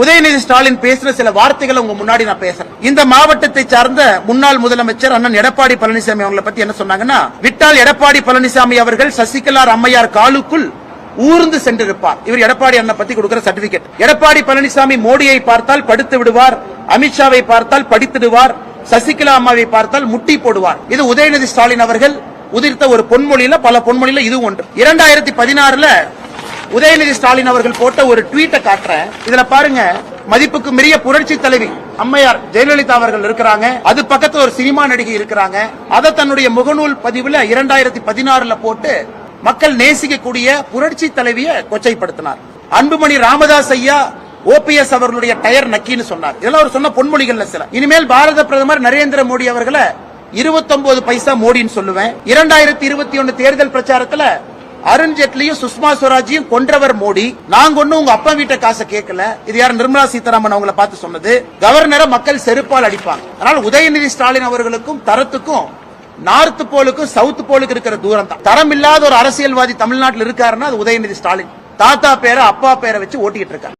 உதயநிதி ஸ்டாலின் பேசின சில வார்த்தைகளை உங்க முன்னாடி நான் பேசுறேன். இந்த மாவட்டத்தை சார்ந்த முன்னாள் முதலமைச்சர் அண்ணன் எடப்பாடி பழனிசாமி அவங்களை பத்தி என்ன சொன்னாங்கன்னா விட்டால் எடப்பாடி பழனிசாமி அவர்கள் சசிகலார் அம்மையார் காலுக்குள் ஊர்ந்து சென்றிருப்பார். இவர் எடப்பாடி அண்ணன் பத்தி கொடுக்கிற சர்டிபிகேட். எடப்பாடி பழனிசாமி மோடியை பார்த்தால் படுத்து விடுவார் அமித்ஷாவை பார்த்தால் படித்திடுவார் சசிகலா அம்மாவை பார்த்தால் முட்டி போடுவார். இது உதயநிதி ஸ்டாலின் அவர்கள் உதிர்த்த ஒரு பொன்மொழியில பல பொன்மொழியில இது ஒன்று. இரண்டாயிரத்தி பதினாறுல உதயநிதி ஸ்டாலின் அவர்கள் போட்ட ஒரு ட்வீட்டை காட்டுறேன். இதுல பாருங்க மதிப்புக்கு மிரிய புரட்சி தலைவி அம்மையார் ஜெயலலிதா அவர்கள் இருக்கிறாங்க. அது பக்கத்துல ஒரு சினிமா நடிகை இருக்கிறாங்க. அதை தன்னுடைய முகநூல் பதிவுல இரண்டாயிரத்தி பதினாறுல போட்டு மக்கள் நேசிக்கக்கூடிய புரட்சி தலைவியை கொச்சைப்படுத்தினார். அன்புமணி ராமதாஸ் ஐயா ஓபிஎஸ் அவர்களுடைய டயர் நக்கின்னு சொன்னார். இதெல்லாம் அவர் சொன்ன பொன்மொழிகள்ல சில. இனிமேல் பாரத பிரதமர் நரேந்திர மோடி அவர்களை 29 பைசா மோடின்னு சொல்லுவேன். இரண்டாயிரத்தி இருபத்தி ஒன்னு தேர்தல் பிரச்சாரத்துல அருண் ஜேட்லியும் சுஷ்மா ஸ்வராஜையும் கொன்றவர் மோடி. நாங்க ஒண்ணு உங்க அப்பா வீட்டை காசை கேட்கல. இது யார் நிர்மலா சீதாராமன் அவங்கள பார்த்து சொன்னது. கவர்னரை மக்கள் செருப்பால் அடிப்பாங்க. அதனால உதயநிதி ஸ்டாலின் அவர்களுக்கும் தரத்துக்கும் நார்த் போலுக்கும் சவுத் போலுக்கு இருக்கிற தூரம் தான் தரம் இல்லாத ஒரு அரசியல்வாதி தமிழ்நாட்டில் இருக்காருன்னா அது உதயநிதி ஸ்டாலின். தாத்தா பேரை அப்பா பேரை வச்சு ஓட்டிட்டு இருக்காரு.